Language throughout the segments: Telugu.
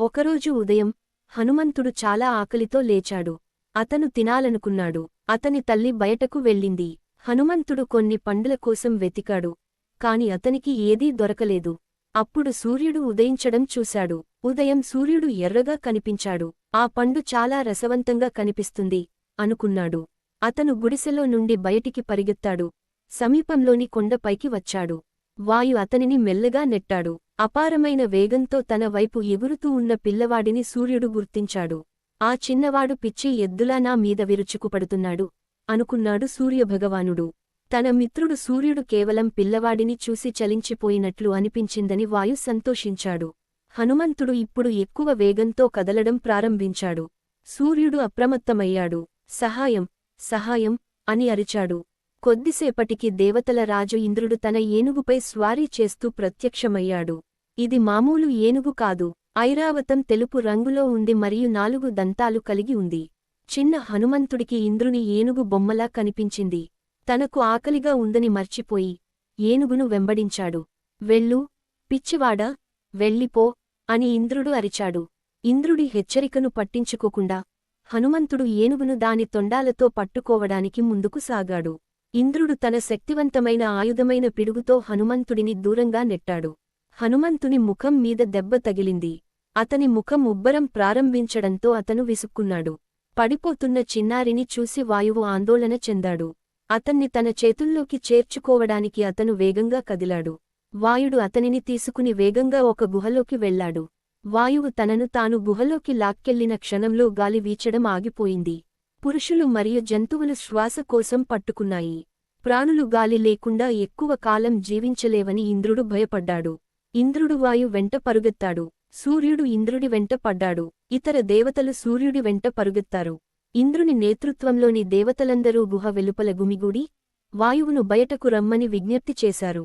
ఒకరోజు ఉదయం హనుమంతుడు చాలా ఆకలితో లేచాడు. అతను తినాలనుకున్నాడు. అతని తల్లి బయటకు వెళ్ళింది. హనుమంతుడు కొన్ని పండుల కోసం వెతికాడు. కాని అతనికి ఏదీ దొరకలేదు. అప్పుడు సూర్యుడు ఉదయించడం చూశాడు. ఉదయం సూర్యుడు ఎర్రగా కనిపించాడు. ఆ పండు చాలా రసవంతంగా కనిపిస్తుంది అనుకున్నాడు. అతను గుడిసెలో నుండి బయటికి పరిగెత్తాడు. సమీపంలోని కొండపైకి వచ్చాడు. వాయు అతనిని మెల్లగా నెట్టాడు. అపారమైన వేగంతో తన వైపు ఎగురుతూ ఉన్న పిల్లవాడిని సూర్యుడు గుర్తించాడు. ఆ చిన్నవాడు పిచ్చి ఎద్దులా నా మీద విరుచుకుపడుతున్నాడు అనుకున్నాడు సూర్యభగవానుడు. తన మిత్రుడు సూర్యుడు కేవలం పిల్లవాడిని చూసి చలించిపోయినట్లు అనిపించిందని వాయు సంతోషించాడు. హనుమంతుడు ఇప్పుడు ఎక్కువ వేగంతో కదలడం ప్రారంభించాడు. సూర్యుడు అప్రమత్తమయ్యాడు. సహాయం సహాయం అని అరిచాడు. కొద్దిసేపటికి దేవతల రాజు ఇంద్రుడు తన ఏనుగుపై స్వారీ చేస్తూ ప్రత్యక్షమయ్యాడు. ఇది మామూలు ఏనుగు కాదు. ఐరావతం తెలుపు రంగులో ఉంది మరియు నాలుగు దంతాలు కలిగి ఉంది. చిన్న హనుమంతుడికి ఇంద్రుని ఏనుగు బొమ్మలా కనిపించింది. తనకు ఆకలిగా ఉందని మర్చిపోయి ఏనుగును వెంబడించాడు. వెళ్ళు పిచ్చివాడా వెళ్ళిపో అని ఇంద్రుడు అరిచాడు. ఇంద్రుడి హెచ్చరికను పట్టించుకోకుండా హనుమంతుడు ఏనుగును దాని తొండాలతో పట్టుకోవడానికి ముందుకు సాగాడు. ఇంద్రుడు తన శక్తివంతమైన ఆయుధమైన పిడుగుతో హనుమంతుడిని దూరంగా నెట్టాడు. హనుమంతుని ముఖం మీద దెబ్బ తగిలింది. అతని ముఖం ఉబ్బరం ప్రారంభించడంతో అతను విసుక్కున్నాడు. పడిపోతున్న చిన్నారిని చూసి వాయువు ఆందోళన చెందాడు. అతన్ని తన చేతుల్లోకి చేర్చుకోవడానికి అతను వేగంగా కదిలాడు. వాయుడు అతనిని తీసుకుని వేగంగా ఒక గుహలోకి వెళ్ళాడు వాయువు తనను తాను గుహలోకి లాక్కెళ్ళిన క్షణంలో గాలి వీచడం ఆగిపోయింది. పురుషులు మరియు జంతువులు శ్వాస కోసం పట్టుకున్నాయి. ప్రాణులు గాలి లేకుండా ఎక్కువ కాలం జీవించలేవని ఇంద్రుడు భయపడ్డాడు. ఇంద్రుడు వాయు వెంట పరుగెత్తాడు. సూర్యుడు ఇంద్రుడి వెంట పడ్డాడు. ఇతర దేవతలు సూర్యుడి వెంట పరుగెత్తారు. ఇంద్రుని నేతృత్వంలోని దేవతలందరూ గుహ వెలుపల గుమిగూడి వాయువును బయటకు రమ్మని విజ్ఞప్తి చేశారు.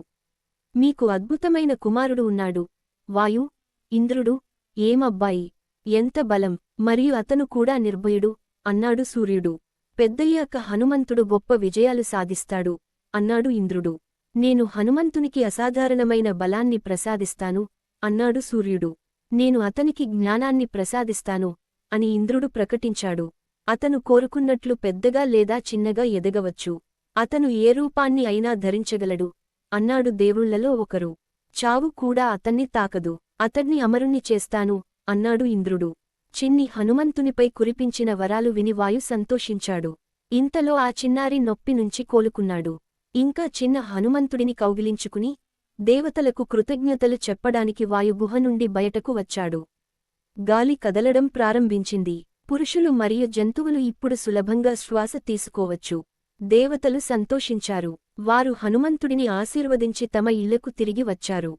మీకు అద్భుతమైన కుమారుడు ఉన్నాడు. వాయు ఇంద్రుడు ఏమబ్బాయి? ఎంత బలం మరియు అతను కూడా నిర్భయుడు. అన్నాడు సూర్యుడు. పెద్దయ్యాక హనుమంతుడు గొప్ప విజయాలు సాధిస్తాడు అన్నాడు ఇంద్రుడు. నేను హనుమంతునికి అసాధారణమైన బలాన్ని ప్రసాదిస్తాను అన్నాడు సూర్యుడు. నేను అతనికి జ్ఞానాన్ని ప్రసాదిస్తాను అని ఇంద్రుడు ప్రకటించాడు. అతను కోరుకున్నట్లు పెద్దగా లేదా చిన్నగా ఎదగవచ్చు. అతను ఏ రూపాన్ని అయినా ధరించగలడు అన్నాడు దేవుళ్ళలో ఒకరు. చావు కూడా అతన్ని తాకదు. అతడ్ని అమరుణ్ణి చేస్తాను అన్నాడు ఇంద్రుడు. చిన్ని హనుమంతునిపై కురిపించిన వరాలు విని వాయు సంతోషించాడు. ఇంతలో ఆ చిన్నారి నొప్పి నుంచి కోలుకున్నాడు. ఇంకా చిన్న హనుమంతుడిని కౌగిలించుకుని దేవతలకు కృతజ్ఞతలు చెప్పడానికి వాయుగుహ నుండి బయటకు వచ్చాడు. గాలి కదలడం ప్రారంభించింది. పురుషులు మరియు జంతువులు ఇప్పుడు సులభంగా శ్వాస తీసుకోవచ్చు. దేవతలు సంతోషించారు. వారు హనుమంతుడిని ఆశీర్వదించి తమ ఇళ్ళకు తిరిగి వచ్చారు.